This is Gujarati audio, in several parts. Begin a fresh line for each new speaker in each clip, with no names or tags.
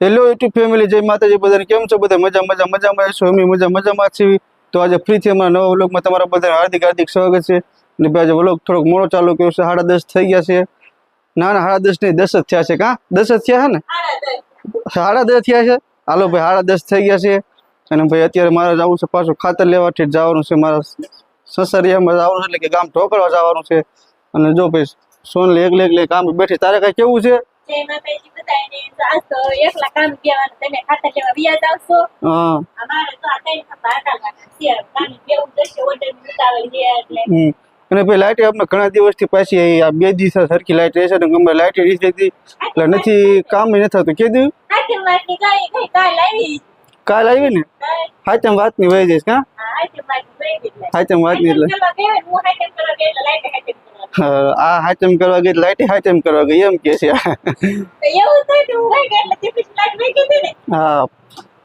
હેલો યુટ્યુબ ફેમિલી જય માતાજી, બધાને કેમ છો? બધા મજા મજા મજામાં છો? અમે મજા, મજામાં છીએ. તો આજે ફ્રીથી અમારા નવા વ્લોગમાં તમારા બધાને હાર્દિક હાર્દિક સ્વાગત છે. અને ભાઈ, આજે વ્લોગ થોડોક મોડો ચાલુ કર્યો છે. સાડા દસ થઈ ગયા છે. ના ના, સાડા દસ નહીં, દસ જ થયા છે. કાં? દસ જ થયા છે ને? સાડા દસ થયા છે? હાલો ભાઈ, સાડા દસ થઈ ગયા છે. અને ભાઈ, અત્યારે મારે જવું છે પાછું ખાતર લેવાથી જ જવાનું છે મારા સસરિયામાં જવાનું છે, એટલે કે ગામ ઢોકળવા જવાનું છે. અને જો ભાઈ સોન સોનલે એકલે એકલે કામ બેઠી, તારે કાંઈ કેવું છે?
જય માતાજી. તો આજ તો એકલા કામ કહેવાનું. તમે ખાતર લેવા વ્યાજ આવશો. અમારે તો આ ત્રણ ખંભા હટાવવાના છે. પાણી બેવું જશે, ઓર્ડર ઉતાવળ છે એટલે.
અને ભાઈ લાઇટ આપણે ઘણા દિવસથી પાછી આ બે દિવસ સરખી લાઇટ રહેશે ને ગમે લાઇટ રહી જતી એટલે નથી કામ નથી થતું
કઈ કાલ આવી.
ને
કાલ-
વાત વાતની વહી જઈશ કાં
હા,
હાચમ
ગયા ને એટલે લાઈટે
આ હાચમ કરવા ગઈ લાઇટ હાચમ કરવા ગઈ એમ કે છે.
હું લાઈટ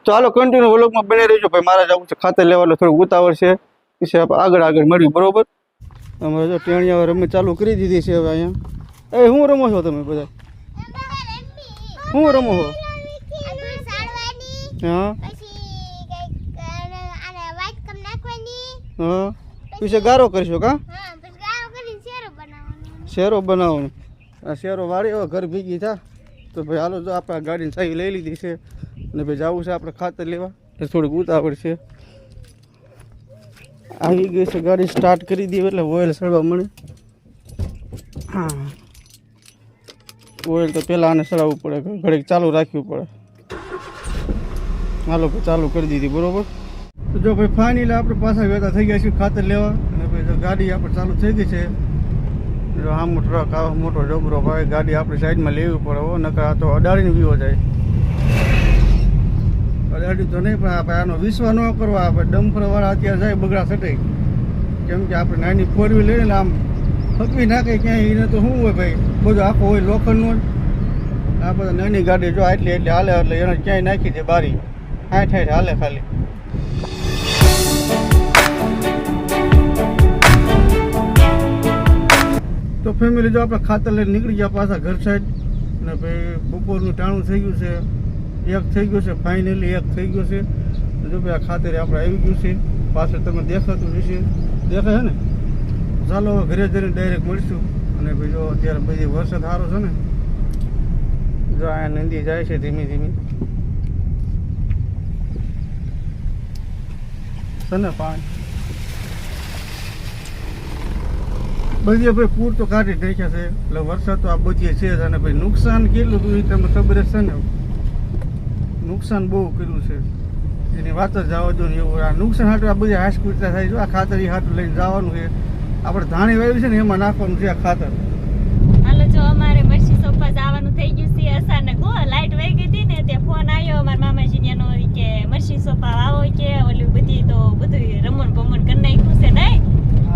ચાલો કન્ટિન્યુ વ્લોગમાં બને રહેજો. ભાઈ મારે જવું છે. ખાતર લેવાનું થોડું ઉતાવળ છે. પછી આગળ આગળ મળ્યું બરોબર? અમારે જો ટેણિયા રમે ચાલુ કરી દીધી છે હવે અહીંયા. એ હું રમો છો તમે બધા? હું રમો છો? હા? હા. પછી ગારો કરશો કા? શેરો બનાવવાનો. આ શેરો વાળી હવે ઘર ભેગી થા. તો ભાઈ હાલો જો આપણે ગાડીની સાઈ લઈ લીધી છે. અને ભાઈ જવું છે આપણે ખાતર લેવા. એ થોડીક ઉતાવળ છે. આવી ગઈ છે ગાડી સ્ટાર્ટ કરી દઈએ એટલે ઓઇલ સળવા મળે. હા. ઓઇલ તો પહેલાં આને સળાવવું પડે ઘડીક ચાલુ રાખવું પડે. હાલો ચાલુ કરી દીધી, બરોબર? તો જો ભાઈ ફાઇનલ આપણે પાછા વેતા થઈ ગયા છીએ ખાતર લેવા. અને ભાઈ ગાડી આપણે ચાલુ થઈ ગઈ છે. જો આમ ટ્રક, આવો મોટો ડબરો ભાઈ ગાડી આપણી સાઈડમાં લેવી પડે હો, નકર આ તો અડાડીને વીવો જાય. અડાડી તો નહીં, પણ આપણે આનો વિશ્વાસ ન કરવા આપણે ડમ્પરવાળા અત્યારે જાય બગડા સટે કેમ કે આપણે નાની ફોર વ્હીલ લઈને આમ ફકવી નાખે ક્યાંય એને તો શું હોય ભાઈ? બધું આખું હોય લોખંડનું. આ બધા નાની ગાડી જો આટલી એટલી હાલે, એટલે એને ક્યાંય નાખી દે બારી. આઠ આઠ હાલે ખાલી. તો ફેમિલી જો આપણે ખાતર લઈને નીકળી ગયા પાછા ઘર સાઈડ અને ભાઈ બપોરનું ટાણું થઈ ગયું છે, એક થઈ ગયું છે ફાઇનલી એક થઈ ગયું છે. જો ભાઈ આ ખાતર આપણે આવી ગયું છે, પાછળ તમે દેખાતું હશે. દેખાય છે ને? ચાલો હવે ઘરે જઈને ડાયરેક્ટ મળીશું. અને ભાઈ જો અત્યારે બધી વરસાદ સારો છે ને, જો આ નદી જાય છે ધીમી ધીમી. છે ને પાણી? બધી ભાઈ પૂર તો કાઢી નાખ્યા છે. એટલે વરસાદ તો આ બધી છે જ અને ભાઈ નુકસાન કેટલું હતું એ તમને ખબર છે ને. નુકસાન બહુ કર્યું છે. એની વાત જ જવા દો એવું. આ નુકસાન હાટું આ બધી હાશ થાય છે. આ ખાતર એ હાટું લઈને જવાનું છે. આપણે ધાણી વાવ્યું છે ને એમાં નાખવાનું છે આ ખાતર
હાલો જો અમારે મરસી સોફા જવાનું થઈ ગયું છે અચાનક હો લાઈટ વહી ગઈ હતી ને તે ફોન આવ્યો અમારા મામાજી નો કે મરસી સોફા આવો કે ઓલું બધી તો બધું રમણ ભમણ કરી નાખ્યું છે નહીં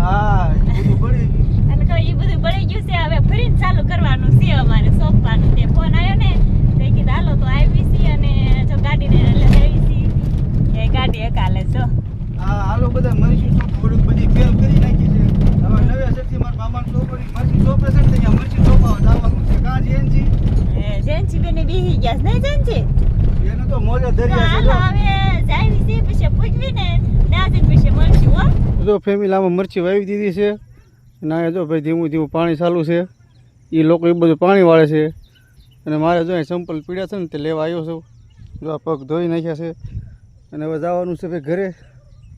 હા એ બધું પડી ગયું.
અને કહો એ બધું બળી ગયું છે હવે ફરીને ચાલુ કરવાનું છે અમારે સોફાનું તે ફોન આવ્યો ને તો એ કીધું હાલો તો આવી છીએ અને જો ગાડીને લઈ આવી છીએ એ ગાડી એકાલે જો
હા હાલો બધા મરચી ચોપ થોડુંક બધી ફેલ કરી નાખી છે હવે નવે સથી મારા મામાને ચોપડી મરચી ચોપે છે ને ત્યાં મરચી ચોપાવા જવાનું છે કાં જેનજી
એ જેન્સી બેને બીહી ગયા છે નહીં જેન્સી
એને તો મોજે દરિયા છે
હવે જાવી છે પછી પૂછવી ને જઈને પછી મળશું હો.
જો જો ફેમિલી આમાં મરચી વાવી દીધી છે ના જો ભાઈ ધીમું ધીમું પાણી ચાલુ છે. એ લોકો એ બધું પાણી વાળે છે. અને મારે જો અહીં સંપલ પીડ્યા છે ને તે લેવા આવ્યો છું. જો આ પગ ધોઈ નાખ્યા છે. અને હવે જવાનું છે ભાઈ ઘરે.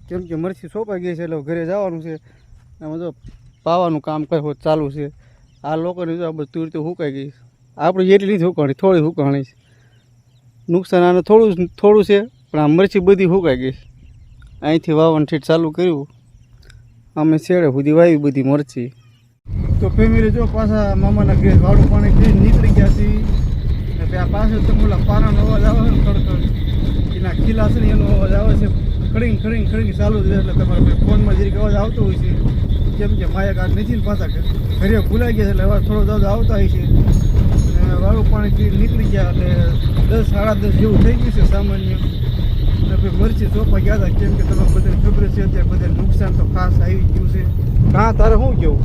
કેમ કે મરચી સોંપાઈ ગઈ છે એટલે ઘરે જવાનું છે. એમાં જો પાવાનું કામ કરવું ચાલુ છે. આ લોકોને જો આ બધું તુરતું સુકાઈ ગઈ. આપણે એટલી સુકાણી થોડી હુકાણી છે. નુકસાન આને થોડું થોડું છે, પણ આ મરચી બધી સુકાઈ ગઈ છે. અહીંથી વાવવાનું ઠીક ચાલુ કર્યું. અમે શેડે સુધી વાવી બધી મરચી. તો ફેમિલી, જો પાછા મામાના ઘેર વાળું પાણી થઈ નીકળી ગયા છીએ. ને ત્યાં પાછળ તો પેલા પારાનો અવાજ આવે છે ને ખડખડ. એના ખીલા એનો અવાજ આવે છે. ખડીંગ ખડીંગ ખડીંગ ચાલુ જ એટલે તમારે ફોનમાં જરીક અવાજ આવતો હોય છે. કેમ કે માયા કાર્ડ નથી ને પાછા ઘરે. ભૂલાઈ ગયા છે, એટલે અવાજ થોડો દાદા આવતા હોય છે. અને વાળું પાણી નીકળી ગયા એટલે દસ સાડા દસ જેવું થઈ ગયું છે સામાન્ય. અને પછી મરચી ચોપા ગયા હતા. કેમ કે તમે બધાને ખબર છે અત્યારે બધા નુકસાન તો ખાસ આવી ગયું છે. હા તારે શું કેવું?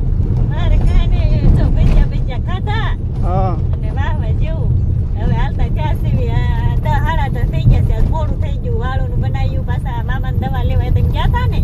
હા
અને વાહવા જેવું હવે હાલતા ક્યાં સીવી આ તો થઈ ગયા છે. મોડું થઈ ગયું. વાળું બનાવ્યું પાછા મામા દવા લેવા. તમે ગયા હતા ને?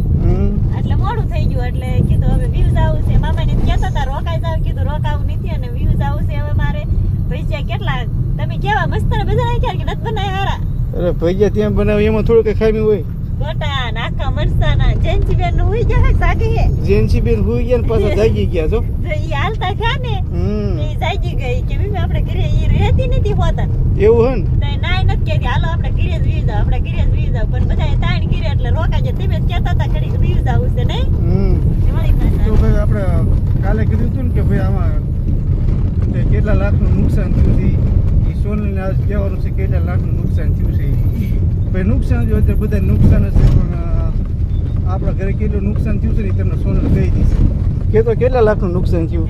એટલે મોડું થઈ ગયું. એટલે કીધું હવે વ્યૂઝ આવું છે. મામાને એમ કહેતા હતા રોકાઈ જાવ કીધું રોકાવું નથી. અને વ્યૂઝ આવું છે હવે મારે. ભૈયા કેટલા? તમે કેવા મસ્ત બધા નાખ્યા કે નથી બનાવ્યા હારા?
અરે ભૈયા ત્યાં બનાવે એમાં થોડું ખામી હોય.
ગોટા નાખા મરસાના. જયંતિ બેનનું હુઈ ગયા સાગી હે
જેન્સી બેન હુઈ ગયા ને પાછા જાગી ગયા છો?
તો ઈ હાલતા ગયા ને?
હમ.
એ જાગી ગઈ કે મમ્મી આપણે ઘરે ઈ રહેતી નથી હોતા.
એવું હે ને
તો નાય નથી કહેતી હાલો આપણે ઘરે જ વી આપણે ઘીરે જ વી પણ બધા તાણ ઘીરે એટલે રોકાઈ જાય તમે કહેતા હતા ઘડીક વી જાવ છે નહીં?
તો ભાઈ આપણે કાલે કીધું હતું ને કે ભાઈ આમાં કેટલા લાખનું નુકસાન થયું છે એ સોનલને આજ કહેવાનું છે કેટલા લાખનું નુકસાન થયું છે. ભાઈ નુકસાન જો અત્યારે બધા નુકસાન હશે પણ આપણા ઘરે કેટલું નુકસાન થયું છે ને તમને સોનલ કહી દઈશ. કે તો કેટલા લાખનું નુકસાન થયું?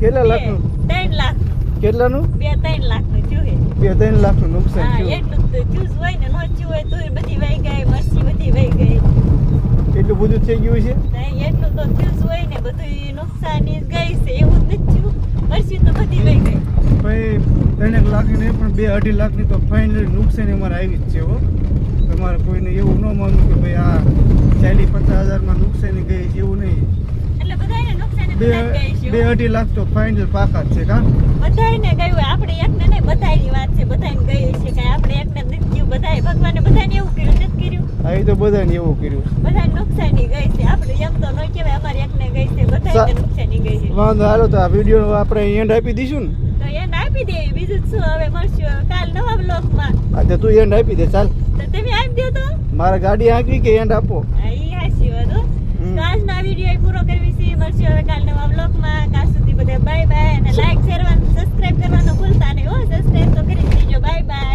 કેટલા
લાખ
લાખનું?
ત્રણ લાખ.
કેટલાનું?
બે ત્રણ લાખનું થયું
બે ત્રણ લાખનું નુકસાન થયું.
જ હોય ને નો હોય તો બધી વહી ગઈ મરસી બધી વહી ગઈ.
એટલું બધું થઈ ગયું છે?
નહીં, એટલું તો થયું હોય ને બધું નુકસાની ગઈ છે એવું જ નથી મરસી તો બધી વહી ગઈ.
ભાઈ ત્રણેક લાખની નહીં પણ બે અઢી લાખની તો ફાઇનલ નુકસાન અમારે આવી જ છે હો. તમારે કોઈને એવું ન માનવું કે ભાઈ આ ચાલી પચાસ હજારમાં નુકસાની ગઈ છે એવું નહીં.
એટલે બધાને નુકસાની
બે અઢી લાખ તો ફાઇનલ પાકા જ છે કા?
બધાને ગયું. આપણે એકને નહીં વાત છે બધાયને ગઈ છે કાંઈ આપણે એકને જ નથી ગયું. બધાય ભગવાને બધાને એવું કર્યું નથી કર્યું?
આ તો બધાને એવું કર્યું.
બધાને નુકસાની ગઈ છે. આપણે એમ તો ન કહેવાય અમારે એકને ગઈ છે બધાયને નુકસાની ગઈ છે.
વાંધો હાલો તો આ વીડિયો આપણે એન્ડ આપી દઈશું ને?
તો એને આપી દે. બીજું શું હવે મળશું કાલ નવા બ્લોકમાં
તો તું એન્ડ આપી દે ચાલ.
તો તમે આપી દો તો.
મારા ગાડી આંકવી કે એન્ડ આપો?
હા, તો આજનો વીડિયો પૂરો કરવી છે. મળશું હવે કાલ નવા બ્લોકમાં કાલ બધા બાય બાય અને લાઈક શેર સબસ્ક્રાઇબ કરવાનું ભૂલતા નહીં હો. સબસ્ક્રાઇબ તો કરી દેજો. Bye bye